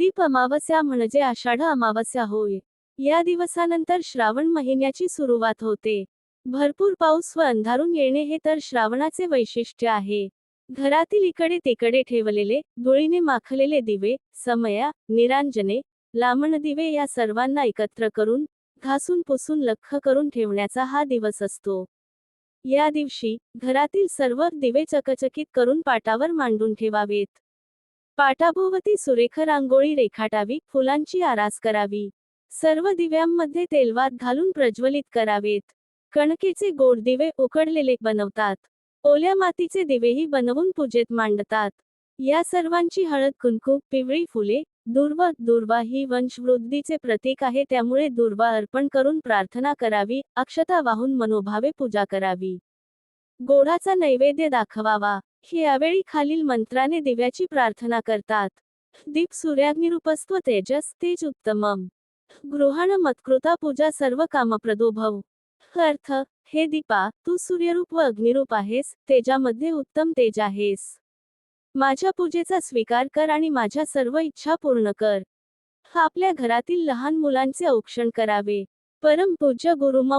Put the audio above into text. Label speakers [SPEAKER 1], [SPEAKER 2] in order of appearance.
[SPEAKER 1] दीप अमावस्या म्हणजे आषाढ अमावस्या होय. या दिवसानंतर श्रावण महिन्याची सुरुवात होते. भरपूर पाऊस व अंधारून येणे हे तर श्रावणाचे वैशिष्ट्य आहे. घरातील इकडे तिकडे ठेवलेले धुळीने माखलेले दिवे समया निरांजने लामण दिवे या सर्वांना एकत्र करून घासून पुसून लख्ख करून ठेवण्याचा हा दिवस असतो. या दिवशी घरातील सर्व दिवे चकचकीत करून पाटावर मांडून ठेवावेत. पाटाभोवती सुरेख रांगोळी रेखाटावी फुलांची आरास करावी. सर्व दिव्यांमध्ये तेलवात घालून प्रज्वलित करावेत. कणकेचे गोड दिवे उकडलेले बनवतात. ओल्या मातीचे दिवेही बनवून पूजेत मांडतात. या सर्वांची हळद कुंकू पिवळी फुले दुर्वा दुर्वा ही वंशवृद्धीचे प्रतीक आहे त्यामुळे दुर्वा अर्पण करून प्रार्थना करावी अक्षता वाहून मनोभावे पूजा करावी. गोडाचा नैवेद्य दाखवावा. यावेळी खालील मंत्राने दिव्याची प्रार्थना करतात. दीप सूर्याग्निरूपस्त्व तेजस तेज उत्तमम. गृहण मत्कृता पूजा सर्व कामप्रदो अर्थ हे दीपा तू सूर्यरूप व अग्निरूप आहेस तेजामध्ये उत्तम तेज आहेस. माझ्या पूजेचा स्वीकार कर आणि माझ्या सर्व इच्छा पूर्ण कर. आपल्या घरातील लहान मुलांचे औक्षण करावे. परम पूज्य गुरुमौ